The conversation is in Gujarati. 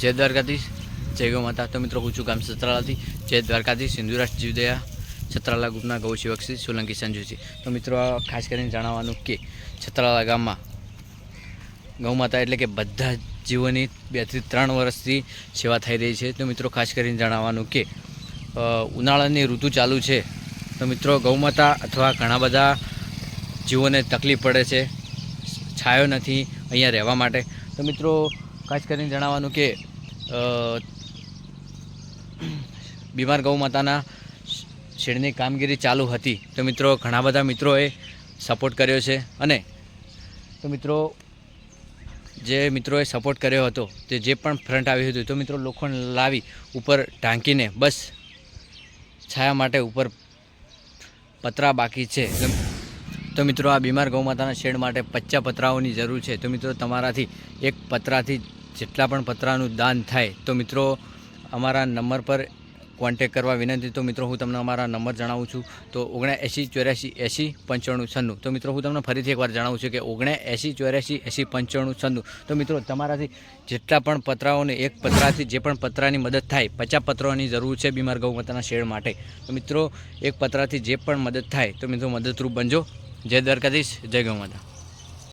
જય દ્વારકાધીશ, જય ગૌ માતા. તો મિત્રો, હું છું ગામ સત્રાલાથી. જય દ્વારકાધીશ હિન્દુરાષ્ટ્ર જીવદયા છત્રાલા ગ્રુપના ગૌ સેવકશ્રી સોલંકી સંજુજી. તો મિત્રો ખાસ કરીને જણાવવાનું કે છત્રાલા ગામમાં ગૌ માતા એટલે કે બધા જીવોની બેથી ત્રણ વર્ષથી સેવા થઈ રહી છે. તો મિત્રો, ખાસ કરીને જણાવવાનું કે ઉનાળાની ઋતુ ચાલુ છે. તો મિત્રો, ગૌ માતા અથવા ઘણા બધા જીવોને તકલીફ પડે છે. છાયો નથી અહીંયા રહેવા માટે. તો મિત્રો ખાસ કરીને જણાવવાનું કે બીમાર ગૌ માતાના શેડની કામગીરી ચાલુ હતી. તો મિત્રો, ઘણા બધા મિત્રોએ સપોર્ટ કર્યો છે. અને તો મિત્રો, જે મિત્રોએ સપોર્ટ કર્યો હતો, તે જે પણ ફ્રન્ટ આવ્યું હતું, તો મિત્રો, લોખંડ લાવી ઉપર ઢાંકીને બસ છાયા માટે ઉપર પતરા બાકી છે. તો- મિત્રો, આ બીમાર ગૌમાતાના શેડ માટે પચ્ચા પતરાઓની જરૂર છે. તો મિત્રો, તમારાથી એક પતરાથી જેટલા પણ પતરાનું દાન થાય, તો મિત્રો અમારા નંબર પર કોન્ટેક કરવા વિનંતી. તો મિત્રો, હું તમને અમારા નંબર જણાવું છું. તો ઓગણા એંસી ચોર્યાસી એંસી પંચાણું છન્નું. તો મિત્રો, હું તમને ફરીથી એકવાર જણાવું છું કે ઓગણા એંસી ચોર્યાસી એંસી પંચાણું છન્નું. તો મિત્રો, તમારાથી જેટલા પણ પતરાઓને એક પતરાથી જે પણ પતરાની મદદ થાય, પચાસ પતરાઓની જરૂર છે બીમાર ગૌ માતાના શેડ માટે. તો મિત્રો, એક પતરાથી જે પણ મદદ થાય, તો મિત્રો, મદદરૂપ બનજો. જય દ્વારકાધીશ, જય ગૌ માતા.